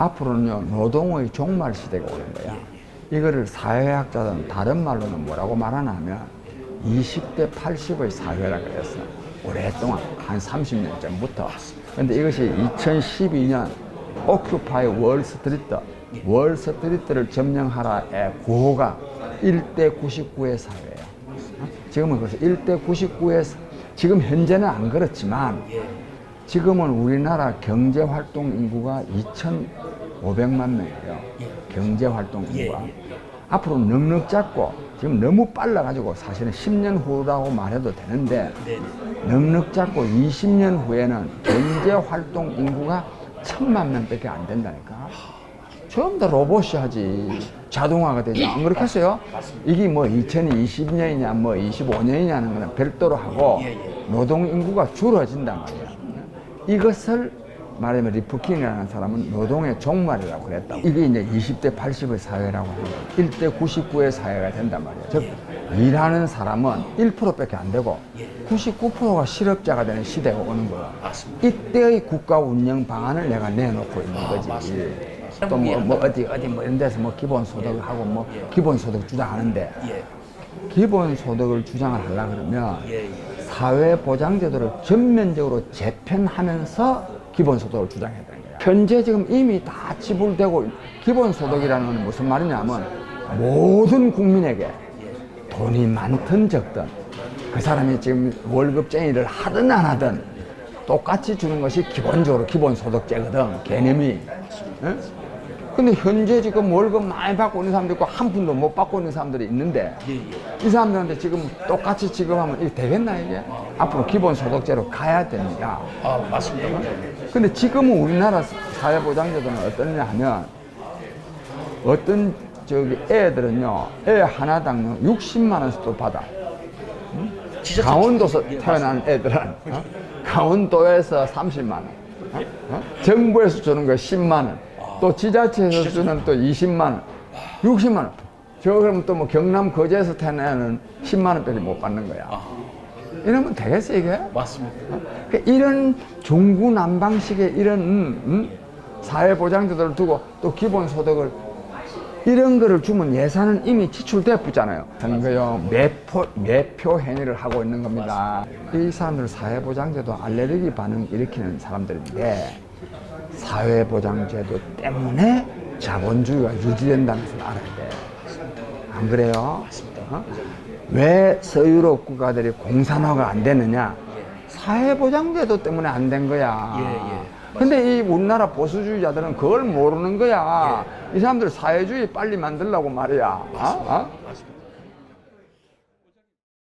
앞으로는요 노동의 종말 시대가 오는 거야. 이거를 사회학자들은 다른 말로는 뭐라고 말하냐면 20대 80의 사회라 그랬어. 오랫동안 한 30년 전부터. 근데 이것이 2012년 오큐파이 월스트리트, 월스트리트를 점령하라의 구호가 1대 99의 사회예요. 어? 지금은 그래서 1대 99의 지금 현재는 안 그렇지만 지금은 우리나라 경제 활동 인구가 2,500만 명이에요. 경제 활동 인구가. 앞으로 넉넉 잡고 지금 너무 빨라가지고 사실은 10년 후라고 말해도 되는데 넉넉 잡고 20년 후에는 경제 활동 인구가 천만 명밖에 안 된다니까. 전부 다 로봇이 하지. 자동화가 되지. 안 그렇겠어요? 이게 뭐 2020년이냐 뭐 25년이냐는 거는 별도로 하고 노동 인구가 줄어진단 말이야. 이것을 말하자면 리프킨이라는 사람은 노동의 종말이라고 그랬다. 이게 이제 20대 80의 사회라고 하는 거예요. 1대 99의 사회가 된단 말이에요. 즉, 일하는 사람은 1%밖에 안 되고 99%가 실업자가 되는 시대가 오는 거야. 이때의 국가 운영 방안을 내가 내놓고 있는 거지. 또 뭐, 뭐 어디 어디 뭐 이런 데서 뭐 기본 소득을 하고 뭐 기본 소득 주장하는데 기본 소득을 주장을 하려 그러면 사회 보장 제도를 전면적으로 재편하면서 기본 소득을 주장해야 되는 거야. 현재 지금 이미 다 지불되고 기본 소득이라는 건 무슨 말이냐면 모든 국민에게 돈이 많든 적든 그 사람이 지금 월급쟁이를 하든 안 하든 똑같이 주는 것이 기본적으로 기본 소득제거든 개념이. 응? 근데 현재 지금 월급 많이 받고 있는 사람도 있고 한 푼도 못 받고 있는 사람들이 있는데 이 사람들한테 지금 똑같이 지급하면 이게 되겠나 이게? 앞으로 기본소득제로 가야 됩니다. 아 맞습니다. 근데 지금은 우리나라 사회보장제도는 어떠냐 하면 어떤 저기 애들은요 애 하나당 60만 원씩도 받아. 지자체 강원도에서 예, 태어난 애들은 어? 강원도에서 30만 원, 어? 어? 정부에서 주는 거 10만 원, 또 지자체에서 주는 또 20만 원, 60만 원. 저 그러면 또 뭐 경남 거제에서 태어난 애는 10만 원밖에 못 받는 거야. 이러면 되겠어 이게? 맞습니다. 그러니까 이런 중구난방식의 이런 음, 음? 사회보장제도를 두고 또 기본소득을 이런 거를 주면 예산은 이미 지출돼 붙잖아요. 선거요 매표 매표 행위를 하고 있는 겁니다. 이 사람들 사회보장제도 알레르기 반응 일으키는 사람들인데 사회보장제도 때문에 자본주의가 유지된다는 것을 알아야 돼. 안 그래요? 어? 왜 서유럽 국가들이 공산화가 안 되느냐? 사회보장제도 때문에 안 된 거야. 예, 예. 근데 이 우리나라 보수주의자들은 그걸 모르는 거야. 이 사람들 사회주의 빨리 만들라고 말이야. 어? 어?